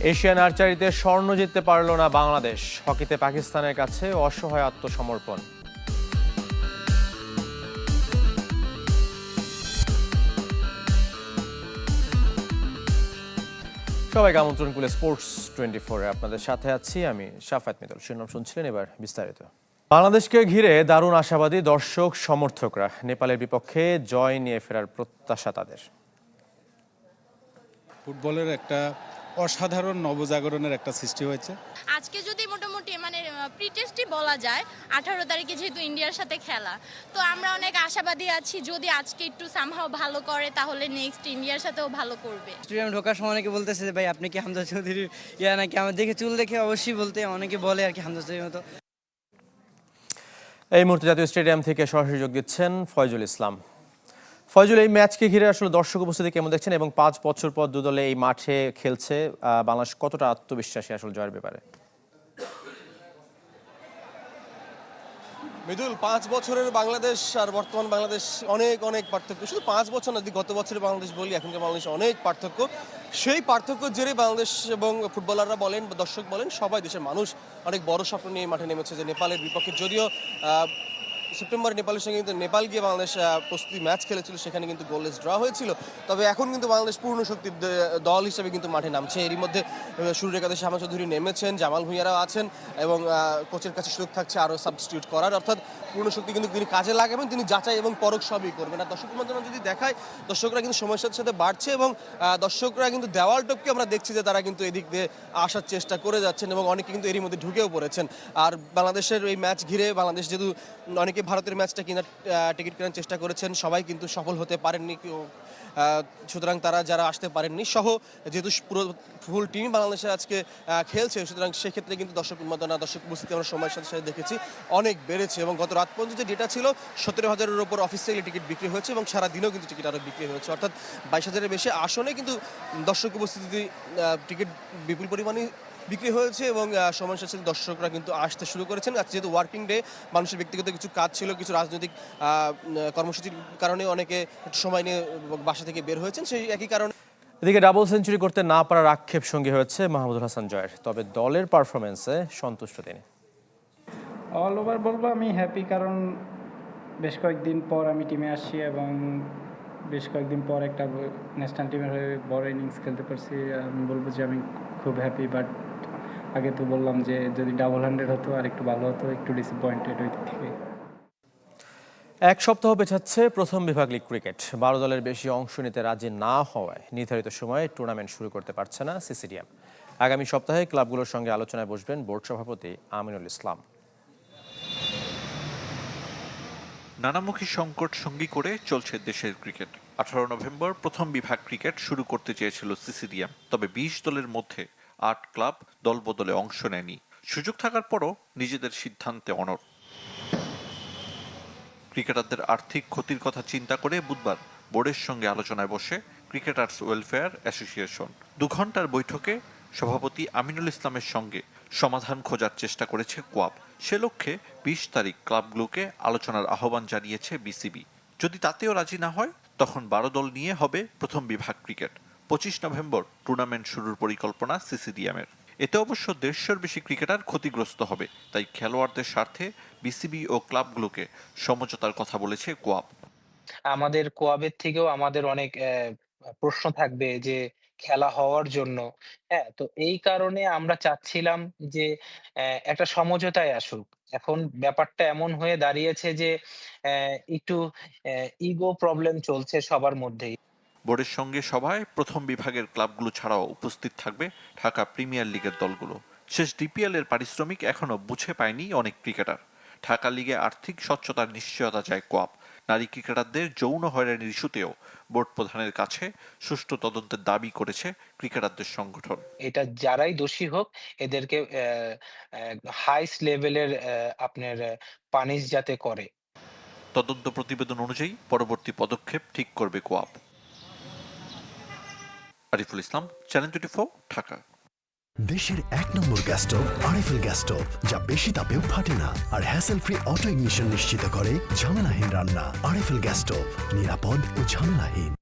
Asian আর্চারিতে স্বর্ণ জিততে পারল না বাংলাদেশ। হকিতে পাকিস্তানের কাছে অসহায় আত্মসমর্পণ। সবাইকে আমন্ত্রণ করলে স্পোর্টস টোয়েন্টি ফোরে আপনাদের সাথে আছি আমি শাফাত মিদল। শিরোনাম শুনছিলেন এবার বিস্তারিত। বাংলাদেশকে ঘিরে দারুণ আশাবাদী দর্শক সমর্থকরা। নেপালের বিপক্ষে জয় নিয়ে ফেরার প্রত্যাশা তাদের। ফুটবলের একটা অসাধারণ নবজাগরণের একটা সৃষ্টি হয়েছে। আজকে যদি মোটামুটি মানে প্রিটেস্টই বলা যায় আঠারো তারিখে যেহেতু ইন্ডিয়ার সাথে খেলা তো আমরা অনেক আশাবাদী আছি যদি আজকে একটু সামহাও ভালো করে তাহলে নেক্সট ইন্ডিয়ার সাথেও ভালো করবে। স্টেডিয়াম ঢোকার সময় অনেকে বলতেছে যে ভাই আপনি কি হামজা চৌধুরী ইয়া নাকি? আমার দেখে চুল দেখে অবশ্যই বলতে অনেকে বলে আর কি হামজা চৌধুরীর মতো। এই মুহূর্তে জাতীয় স্টেডিয়াম থেকে সরাসরি যোগ দিচ্ছেন ফয়জুল ইসলাম। ফয়জুল, এই ম্যাচকে ঘিরে আসলে দর্শক উপস্থিতি কেমন দেখছেন এবং পাঁচ বছর পর দুদলে এই মাঠে খেলছে বাংলাদেশ কতটা আত্মবিশ্বাসী আসলে জয়ের ব্যাপারে? মৃদুল, পাঁচ বছরের বাংলাদেশ আর বর্তমান বাংলাদেশ অনেক অনেক পার্থক্য। শুধু পাঁচ বছর না গত বছরের বাংলাদেশ বলি, এখনকার বাংলাদেশ অনেক পার্থক্য। সেই পার্থক্য জেরে বাংলাদেশ এবং ফুটবলাররা বলেন দর্শক বলেন, সবাই দেশের মানুষ অনেক বড় স্বপ্ন নিয়ে মাঠে নেমেছে যে নেপালের বিপক্ষে। যদিও সেপ্টেম্বরে নেপালের সঙ্গে কিন্তু নেপাল গিয়ে বাংলাদেশ প্রস্তুতি ম্যাচ খেলেছিল, সেখানে কিন্তু গোললেস ড্র হয়েছিল। তবে এখন কিন্তু বাংলাদেশ পূর্ণ শক্তির দল হিসেবে কিন্তু মাঠে নামছে। এরই মধ্যে শুরুর শ্যামা চৌধুরী নেমেছেন, জামাল ভুঁইয়ারাও আছেন এবং কোচের কাছে সুযোগ থাকছে আরও সাবস্টিটিউট করার। অর্থাৎ পূর্ণ শক্তি কিন্তু তিনি কাজে লাগাবেন তিনি যাচাই এবং পরখ সবই করবেন। আর দর্শক মাধ্যমে যদি দেখায়, দর্শকরা কিন্তু সময়ের সাথে সাথে বাড়ছে এবং দর্শকরা কিন্তু দেওয়াল টপকে আমরা দেখছি যে তারা কিন্তু এদিক দিয়ে আসার চেষ্টা করে যাচ্ছেন এবং অনেকে কিন্তু এরই মধ্যে ঢুকেও পড়েছেন। আর বাংলাদেশের এই ম্যাচ ঘিরে, বাংলাদেশ যেহেতু অনেকে ভারতের ম্যাচটা কেনার টিকিট কেনার চেষ্টা করেছেন, সবাই কিন্তু সফল হতে পারেননি সুতরাং তারা যারা আসতে পারেননি সহ যেহেতু পুরো ফুল টিম বাংলাদেশে আজকে খেলছে, সুতরাং সেক্ষেত্রে কিন্তু দর্শক উন্মাদনা, দর্শক উপস্থিতি আমরা সময়ের সাথে সাথে দেখেছি, অনেক বেড়েছে এবং গত রাত পর্যন্ত যে ডেটা ছিল সতেরো হাজারের ওপর অফিসিয়ালি টিকিট বিক্রি হয়েছে এবং সারা দিনেও কিন্তু টিকিট আরও বিক্রি হয়েছে। অর্থাৎ বাইশ হাজারের বেশি আসনে কিন্তু দর্শক উপস্থিতি টিকিট বিপুল পরিমাণে বিক্রি হয়েছে এবং আহ, সময়ের সাথে দর্শকরা কিন্তু আসতে শুরু করেছেন। আজ যেহেতু ওয়ার্কিং ডে মানুষের ব্যক্তিগত কিছু কাজ ছিল কিছু রাজনৈতিক কর্মসূচির কারণে অনেকে একটু সময় নিয়ে বাসা থেকে বের হয়েছেন সেই একই কারণে এদিকে ডাবল সেঞ্চুরি করতে না পারার আক্ষেপ সঙ্গী হয়েছে মাহমুদুল হাসান জয়ের তবে দলের পারফরমেন্সে সন্তুষ্ট তিনি। অল ওভার বলব আমি হ্যাপি কারণ বেশ কয়েকদিন পর আমি টিমে আসছি এবং বেশ কয়েকদিন পর একটা ন্যাশনাল টিমের হয়ে বড় ইনিংস খেলতে পারছি। আমি বলব যে আমি খুব হ্যাপি বাট আগে তো বললাম যে যদি ডাবল হান্ড্রেড হতো আর একটু ভালো হতো একটু ডিসঅ্যাপয়েন্টেড ওই দিক থেকে। এক সপ্তাহ পেছাচ্ছে প্রথম বিভাগ লিগ ক্রিকেট বারো দলের বেশি অংশ নিতে রাজি না হওয়ায় নির্ধারিত সময়ে টুর্নামেন্ট শুরু করতে পারছে না সিসিডিএম। আগামী সপ্তাহে ক্লাবগুলোর সঙ্গে আলোচনায় বসবেন বোর্ড সভাপতি আমিনুল ইসলাম। নানামুখী সংকট সঙ্গী করে চলছে দেশের ক্রিকেট আঠারো নভেম্বর প্রথম বিভাগ ক্রিকেট শুরু করতে চেয়েছিল সিসিডিএম তবে বিশ দলের মধ্যে আট ক্লাব দলবদলে অংশ নেয়নি। সুযোগ থাকার পরও নিজেদের সিদ্ধান্তে অনড়। ক্রিকেটারদের আর্থিক ক্ষতির কথা চিন্তা করে বুধবার বোর্ডের সঙ্গে আলোচনায় বসে ক্রিকেটার্স ওয়েলফেয়ার অ্যাসোসিয়েশন। দু ঘণ্টার বৈঠকে সভাপতি আমিনুল ইসলামের সঙ্গে সমাধান খোঁজার চেষ্টা করেছে কোয়াব। সে লক্ষ্যে বিশ তারিখ ক্লাবগুলোকে আলোচনার আহ্বান জানিয়েছে বিসিবি। যদি তাতেও রাজি না হয়, তখন বারো দল নিয়ে হবে প্রথম বিভাগ ক্রিকেট। পঁচিশ নভেম্বর টুর্নামেন্ট শুরুর পরিকল্পনা সিসিডিএমের। এতে অবশ্য দেড়শোর বেশি ক্রিকেটার ক্ষতিগ্রস্ত হবে, তাই খেলোয়াড়দের স্বার্থে বিসিবি ও ক্লাবগুলোকে সমঝোতার কথা বলেছে কোয়াব। আমাদের কোয়াবের থেকেও আমাদের অনেক প্রশ্ন থাকবে যে খেলা হওয়ার জন্য। হ্যাঁ তো এই কারণে আমরা চাচ্ছিলাম যে একটা সমঝোতায় আসুক। এখন ব্যাপারটা এমন হয়ে দাঁড়িয়েছে যে একটু ইগো প্রবলেম চলছে সবার মধ্যেই। বোর্ডের সঙ্গে সভায় প্রথম বিভাগের ক্লাবগুলো ছাড়াও উপস্থিত থাকবে ঢাকা প্রিমিয়ার লিগের দলগুলো। শেষ ডিপিএল এর পারিশ্রমিক এখনও বুঝে পায়নি অনেক ক্রিকেটার। ঢাকা লিগে আর্থিক স্বচ্ছতার নিশ্চয়তা চায় কোয়াব নারী ক্রিকেটারদের যৌন হয়রানির ইস্যুতেও বোর্ড প্রধানের কাছে সুষ্ঠু তদন্তের দাবি করেছে ক্রিকেটারদের সংগঠন। এটা যারাই দোষী হোক এদেরকে হাইস্ট লেভেলের আপনার পানিশ যাতে করে। তদন্ত প্রতিবেদন অনুযায়ী পরবর্তী পদক্ষেপ ঠিক করবে কোয়াব Ariful Islam channel twenty four Dhaka. দেশের এক নম্বর gas stove RFL gas stove যা বেশি তাপেও ফাটে না আর হ্যাসেল ফ্রি অটো ইগনিশন নিশ্চিত করে ঝামেলাহীন রান্না। আরএফএল গ্যাস স্টোভ নিরাপদ ও ঝামেলাহীন।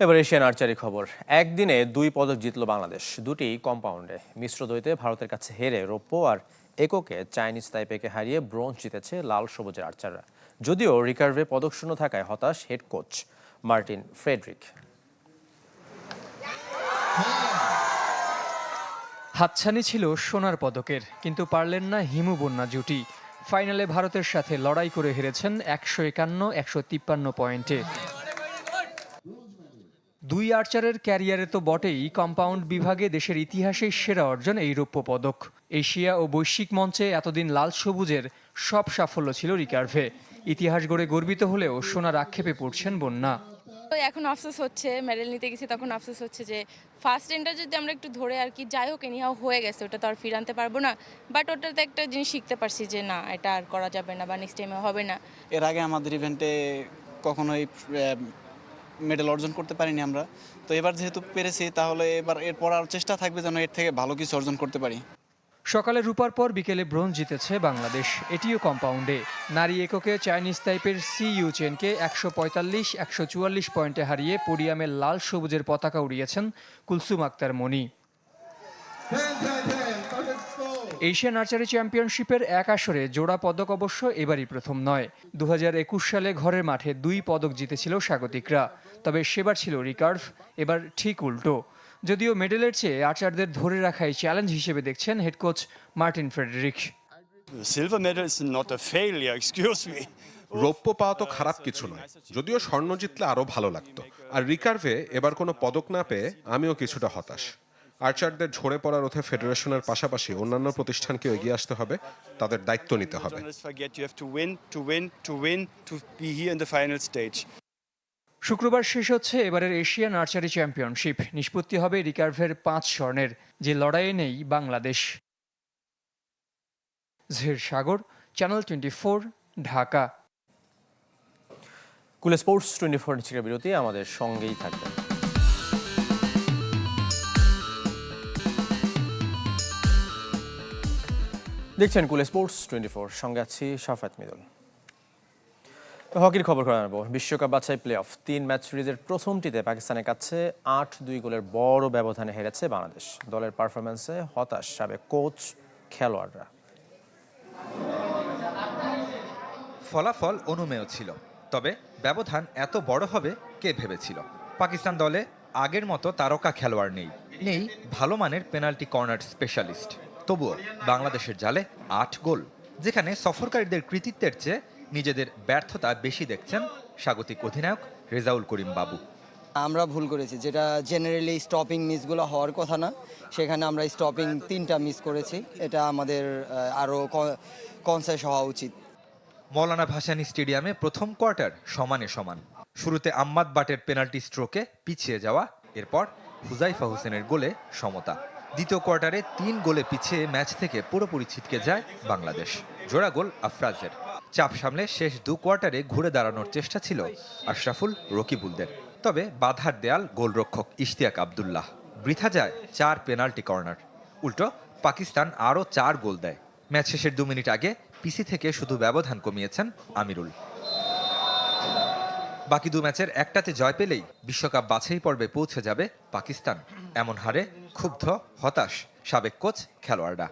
এবার এশিয়ান আর্চারি খবর। একদিনে দুই পদক জিতল বাংলাদেশ দুটি কম্পাউন্ডে মিশ্র দ্বৈতে ভারতের কাছে হেরে রৌপ্য আর এককে চাইনিজ তাইপেকে হারিয়ে ব্রোঞ্জ জিতেছে লাল সবুজের আর্চাররা। যদিও রিকার্ভে পদক শূন্য থাকায় হতাশ হেড কোচ মার্টিন ফ্রেডরিক। হাতছানি ছিল সোনার পদকের, কিন্তু পারলেন না হিমু বন্যা জুটি। ফাইনালে ভারতের সাথে লড়াই করে হেরেছেন একশো একান্ন, একশো তিপ্পান্ন পয়েন্টে। দুই আর্চারের ক্যারিয়ারে তো বটেই কম্পাউন্ড বিভাগে দেশের ইতিহাসেই সেরা অর্জন এই রৌপ্য পদক। এশিয়া ও বৈশ্বিক মঞ্চে এতদিন লাল সবুজের সব সাফল্য ছিল রিকার্ভে। ইতিহাস গড়ে গর্বিত হলেও সোনার আক্ষেপে পড়ছেন বন্যা। এখন আফসোস হচ্ছে, মেডেল নিতে গেছি, তখন আফসোস হচ্ছে যে ফার্স্ট এন্ডটা যদি আমরা একটু ধরে আর কি, যাই হোক এনিহাও হয়ে গেছে, ওটা তো আর ফিরে আনতে পারব না। বাট ওটাতে একটা জিনিস শিখতে পারছি যে না, এটা আর করা যাবে না বা নেক্সট টাইমে হবে না। এর আগে আমাদের ইভেন্টে কখনোই মেডেল অর্জন করতে পারিনি আমরা। তো এবার যেহেতু পেরেছি, তাহলে এবার এরপর আর চেষ্টা থাকবে যেন এর থেকে ভালো কিছু অর্জন করতে পারি। সকালে রূপার পর বিকেলে ব্রোঞ্জ জিতেছে বাংলাদেশ। এটিও কম্পাউন্ডে। নারী এককে চাইনিজ টাইপের সি ইউ চেনকে একশো পঁয়তাল্লিশ, একশো চুয়াল্লিশ পয়েন্টে হারিয়ে পোডিয়ামের লাল সবুজের পতাকা উড়িয়েছেন কুলসুম আক্তার মনি। এশিয়ান আর্চারি চ্যাম্পিয়নশিপের এক আসরে জোড়া পদক অবশ্য এবারই প্রথম নয়। দু সালে ঘরের মাঠে দুই পদক জিতেছিল স্বাগতিকরা। তবে সেবার ছিল রিকার্ভ, এবার ঠিক উল্টো। যদিও মেডেলের চেয়ে আর্চারদের ধরে রাখাই চ্যালেঞ্জ হিসেবে দেখছেন head coach Martin Frederick. Silver medal is not a failure, excuse me. রৌপ্য পাওয়া তো খারাপ কিছু নয় যদিও স্বর্ণ জিতলে আরও ভালো লাগতো। আর রিকার্ভে এবার কোনো পদক না পেয়ে আমিও কিছুটা হতাশ। আর্চারদের ঝরে পড়া রোধে ফেডারেশনের পাশাপাশি অন্যান্য প্রতিষ্ঠানকে এগিয়ে আসতে হবে তাদের দায়িত্ব নিতে হবে। শুক্রবার শেষ হচ্ছে এবারের এশিয়ান আর্চারি চ্যাম্পিয়নশিপ। নিষ্পত্তি হবে রিকার্ভের পাঁচ স্বর্ণের, যে লড়াইয়ে নেই Bangladesh. ঝের Sagar, channel twenty four, Dhaka. কুলে স্পোর্টস টোয়েন্টি ফোর নিচের বিরতি, আমাদের সঙ্গেই থাকবেন। দেখছেন কুলে স্পোর্টস টোয়েন্টি ফোর, সঙ্গে আছি সাফাত মিদুল। হকির খবর করে বিশ্বকাপ বাছাই প্লে অফ তিন ম্যাচ সিরিজের প্রথমটিতে পাকিস্তানের কাছে আট দুই গোলের বড় ব্যবধানে হেরেছে বাংলাদেশ। দলের পারফরমেন্সে হতাশ সাবেক কোচ খেলোয়াড়রা। ফলাফল অনুমেয় ছিল, তবে ব্যবধান এত বড় হবে কে ভেবেছিল? পাকিস্তান দলে আগের মতো তারকা খেলোয়াড় নেই নেই ভালো মানের পেনাল্টি কর্নার স্পেশালিস্ট তবুও বাংলাদেশের জালে আট গোল, যেখানে সফরকারীদের কৃতিত্বের চেয়ে নিজেদের ব্যর্থতা বেশি দেখছেন স্বাগতিক অধিনায়ক রেজাউল করিম বাবু। আমরা ভুল করেছি যেটা জেনারেলি স্টপিং মিসগুলো হওয়ার কথা না সেখানে আমরা স্টপিং তিনটা মিস করেছি এটা আমাদের আরও কনসাস হওয়া উচিত। মৌলানা ভাসানী স্টেডিয়ামে প্রথম কোয়ার্টার সমানে সমান। শুরুতে আম্মাদ বাটের পেনাল্টি স্ট্রোকে পিছিয়ে যাওয়া এরপর হুজাইফা হোসেনের গোলে সমতা। দ্বিতীয় কোয়ার্টারে তিন গোলে পিছিয়ে ম্যাচ থেকে পুরোপুরি ছিটকে যায় বাংলাদেশ। জোড়া গোল আফরাজের। চাপ সামলে শেষ দু কোয়ার্টারে ঘুরে দাঁড়ানোর চেষ্টা ছিল আশরাফুল রকিবুলদের। তবে বাধার দেয়াল গোলরক্ষক ইশতিয়াক আবদুল্লাহ। বৃথা যায় চার পেনাল্টি কর্নার। উল্টো, পাকিস্তান আরও চার গোল দেয়। ম্যাচ শেষের দু মিনিট আগে পিসি থেকে শুধু ব্যবধান কমিয়েছেন আমিরুল। বাকি দু ম্যাচের একটাতে জয় পেলেই বিশ্বকাপ বাছাই পর্বে পৌঁছে যাবে পাকিস্তান। এমন হারে ক্ষুব্ধ, হতাশ সাবেক কোচ খেলোয়াড়রা।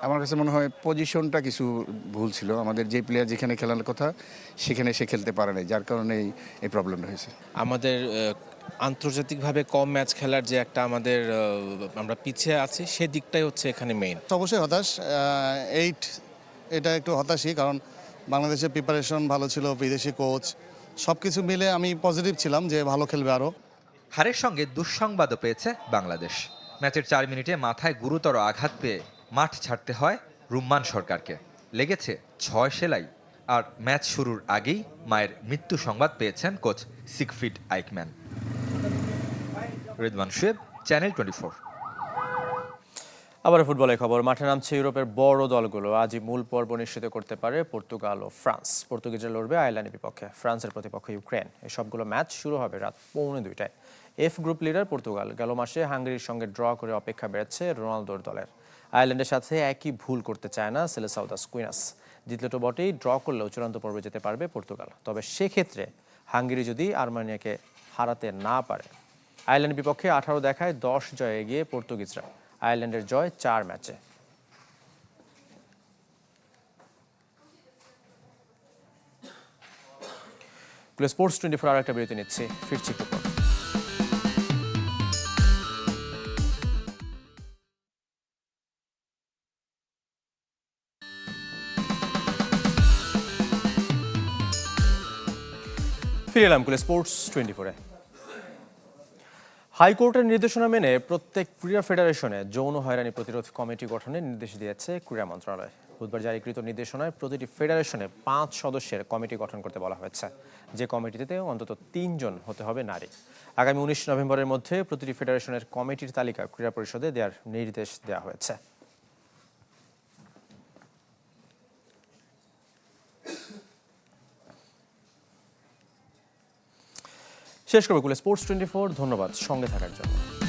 আমার কাছে মনে হয় পজিশনটা কিছু ভুল ছিল। আমাদের যে প্লেয়ার যেখানে খেলার কথা সেখানে সে খেলতে পারে নাই যার কারণে এই- প্রবলেমটা হয়েছে। আমাদের আন্তর্জাতিকভাবে কম ম্যাচ খেলার যে একটা আমাদের আমরা পিছিয়ে আছি সেদিকটাই হচ্ছে এখানে মেইন অবশ্যই হতাশ এইট এটা একটু হতাশই কারণ বাংলাদেশের প্রিপারেশন ভালো ছিল বিদেশি কোচ সব কিছু মিলে আমি পজিটিভ ছিলাম যে ভালো খেলবে আরও হারের সঙ্গে দুঃসংবাদও পেয়েছে বাংলাদেশ। ম্যাচের চার মিনিটে মাথায় গুরুতর আঘাত পেয়ে মাঠ ছাড়তে হয় রুম্মান সরকারকে। লেগেছে ছয় সেলাই। আর ম্যাচ শুরুর আগেই মায়ের মৃত্যু সংবাদ পেয়েছেন coach Siegfried Eichmann. Redwan Shoaib, channel twenty four. আবার ফুটবলের খবর, মাঠে নামছে ইউরোপের বড় দলগুলো। আজই মূল পর্ব নিশ্চিত করতে পারে পর্তুগাল ও ফ্রান্স। পর্তুগিজরা লড়বে আয়ারল্যান্ডের বিপক্ষে, ফ্রান্সের প্রতিপক্ষ ইউক্রেন। সবগুলো ম্যাচ শুরু হবে রাত পৌনে দুইটায়। F group leader Portugal. গেল মাসে হাঙ্গেরির সঙ্গে ড্র করে অপেক্ষা বেড়েছে রোনালদোর দলের। আয়ারল্যান্ডের সাথে একই ভুল করতে চায় না সেলেসাউদাস কুইনাস জিতলে বটেই ড্র করলেও চূড়ান্ত পর্বে যেতে পারবে পর্তুগাল। তবে সেক্ষেত্রে হাঙ্গেরি যদি আর্মেনিয়াকে হারাতে না পারে। আয়ারল্যান্ড বিপক্ষে আঠারো দেখায় দশ জয়ে এগিয়ে পর্তুগিজরা। আয়ারল্যান্ডের জয় চার ম্যাচে। স্পোর্টস টোয়েন্টি ফোর আর একটা বিরতি নিচ্ছি। ফিরছি একটু ফিরে এলাম কুলে স্পোর্টস টোয়েন্টি ফোরে হাইকোর্টের নির্দেশনা মেনে প্রত্যেক ক্রীড়া ফেডারেশনে যৌন হয়রানি প্রতিরোধ কমিটি গঠনের নির্দেশ দিয়েছে ক্রীড়া মন্ত্রণালয়। বুধবার জারিকৃত নির্দেশনায় প্রতিটি ফেডারেশনে পাঁচ সদস্যের কমিটি গঠন করতে বলা হয়েছে। যে কমিটিতে অন্তত তিনজন হতে হবে নারী। আগামী উনিশ নভেম্বরের মধ্যে প্রতিটি ফেডারেশনের কমিটির তালিকা ক্রীড়া পরিষদে দেওয়ার নির্দেশ দেওয়া হয়েছে। শেষ করব স্পোর্টস টোয়েন্টি ফোর ধন্যবাদ সঙ্গে থাকার জন্য।